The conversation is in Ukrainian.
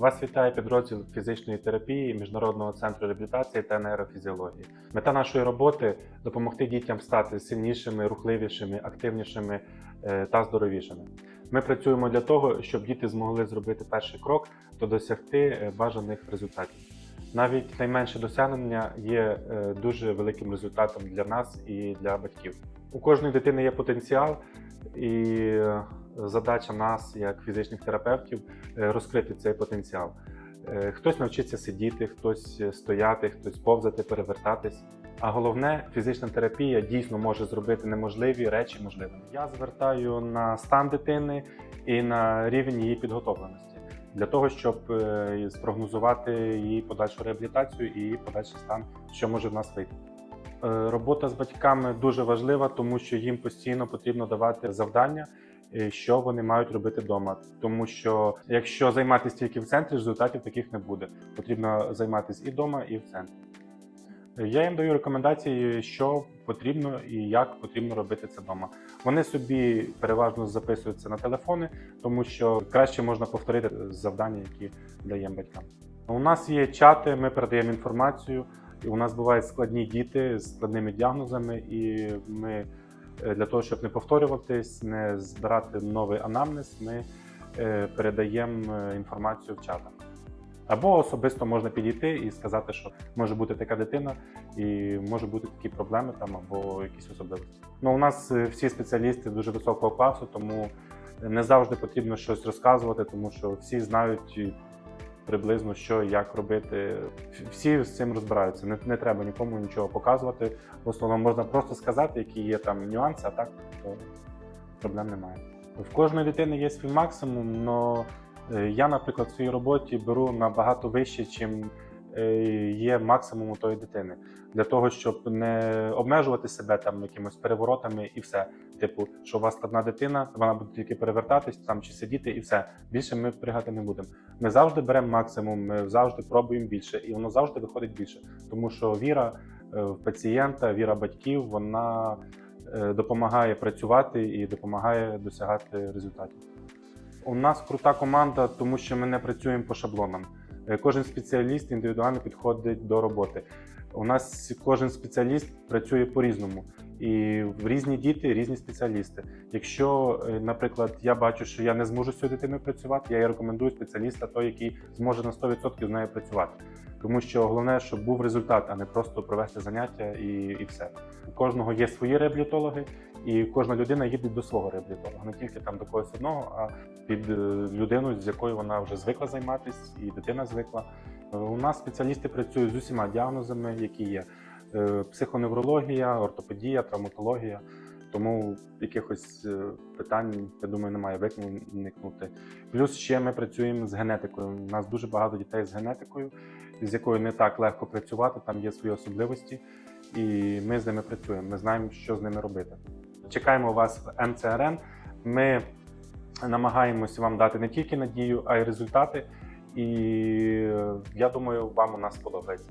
Вас вітає підрозділ фізичної терапії Міжнародного центру реабілітації та нейрофізіології. Мета нашої роботи допомогти дітям стати сильнішими, рухливішими, активнішими е, та здоровішими. Ми працюємо для того, щоб діти змогли зробити перший крок та досягти е, бажаних результатів. Навіть найменше досягнення є е, дуже великим результатом для нас і для батьків. У кожної дитини є потенціал, і задача нас, як фізичних терапевтів, е, розкрити цей потенціал. Е, Хтось навчиться сидіти, хтось е, стояти, хтось повзати, перевертатись. А головне, фізична терапія дійсно може зробити неможливі речі можливими. Я звертаю на стан дитини і на рівень її підготовленості для того, щоб спрогнозувати її подальшу реабілітацію і подальший стан, що може в нас вийти. Робота з батьками дуже важлива, тому що їм постійно потрібно давати завдання, що вони мають робити вдома. Тому що якщо займатися тільки в центрі, результатів таких не буде. Потрібно займатися і вдома, і в центрі. Е, Я їм даю рекомендації, що потрібно і як потрібно робити це вдома. Вони собі переважно записуються на телефони, тому що краще можна повторити завдання, які даємо батькам. У нас є чати, ми передаємо інформацію. І у нас бувають складні діти з складними діагнозами, і ми е, для того, щоб не повторюватись, не збирати новий анамнез, ми е, передаємо е, інформацію в чатах. Або особисто можна підійти і сказати, що може бути така дитина, і може бути такі проблеми там або якісь особливості. Ну, у нас е, всі спеціалісти дуже високого класу, тому не завжди потрібно щось розказувати, тому що всі знають приблизно що і як робити. Всі з цим розбираються. Не, не треба нікому нічого показувати. В основному можна просто сказати, які є там нюанси, а так то проблем немає. В кожної дитини є свій максимум, але я, наприклад, в своїй роботі беру набагато вище, чим є максимум у тої дитини. Для того, щоб не обмежувати себе там якимось переворотами і все. Типу, що у вас складна дитина, вона буде тільки перевертатись там чи сидіти, і все. Більше ми впрягати не будемо. Ми завжди беремо максимум, ми завжди пробуємо більше, і воно завжди виходить більше. Тому що віра е, в пацієнта, віра батьків, вона е, допомагає працювати і допомагає досягати результатів. У нас крута команда, тому що ми не працюємо по шаблонам. Е, Кожен спеціаліст індивідуально підходить до роботи. У нас кожен спеціаліст працює по-різному, і в різні діти, різні спеціалісти. Якщо, е, наприклад, я бачу, що я не зможу з цією дитиною працювати, я їй рекомендую спеціаліста, той, який зможе на 100% з нею працювати. Тому що головне, щоб був результат, а не просто провести заняття і, і все. У кожного є свої реабілітологи, і кожна людина їде до свого реабілітолога, не тільки там до когось одного, а під е, людину, з якою вона вже звикла займатися, і дитина звикла. У нас спеціалісти працюють з усіма діагнозами, які є: Е, психоневрологія, ортопедія, травматологія. Тому якихось е, питань, я думаю, немає виникнути. Плюс ще ми працюємо з генетикою. У нас дуже багато дітей з генетикою, з якою не так легко працювати, там є свої особливості, і ми з ними працюємо. Ми знаємо, що з ними робити. Чекаємо вас в МЦРН. Ми намагаємося вам дати не тільки надію, а й результати. І я думаю, вам у нас сподобається.